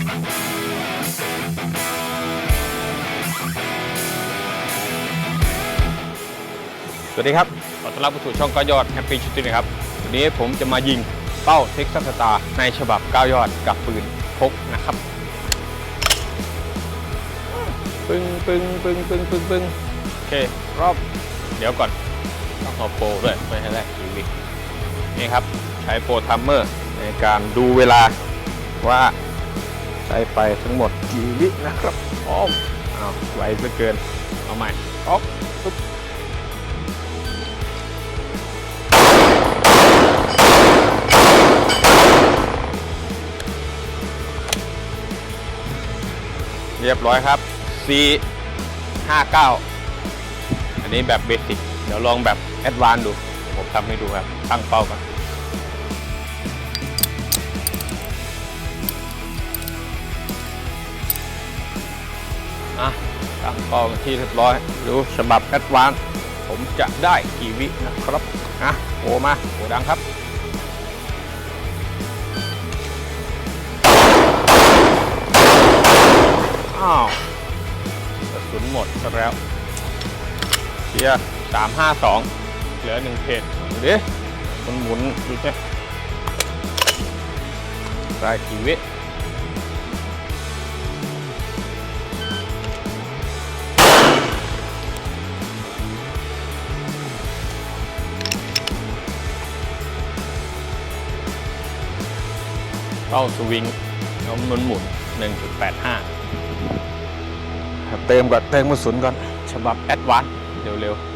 สวัสดีครับ ขอต้อนรับสู่ช่องก้ายอดแฮปปี้ชุดนะครับ วันนี้ผมจะมายิงเป้าเท็กซัสสตาร์ในฉบับก้ายอดกับปืนพกนะครับ ปึ้งปึ้งปึ้งปึ้งปึ้งปึ้งโอเค รอบ เดี๋ยวก่อน ต้องเอาโปรด้วยไม่ให้แรกชีวิตนี่ครับ ใช้โปรทัมเมอร์ในการดูเวลาว่า ใช้ไปทั้งหมดกี่วินะครับพร้อมอ้าวไวเหลือเกิน เอาใหม่พร้อมปึ๊บเรียบร้อยครับ C 59อันนี้แบบเบสิก เดี๋ยวลองแบบแอดวานซ์ดู ผมทำให้ดูครับ ตั้งเป้าก่อน อะตั้งเป้าเป็นที่เรียบร้อย ดูฉบับแอดวานผมจะได้กี่วินะครับอะโอมาโอดังครับอ้าวกระสุนหมดซะแล้วเชียร์สามห้าสองเหลือหนึ่งเพจดูดิมันหมุนดูสิได้กี่วิ เป้าสวิงแล้วมันหมุน 1.85 เติมก่อนเติมกระสุนก่อน ฉบับแอดวานซ์เร็วๆ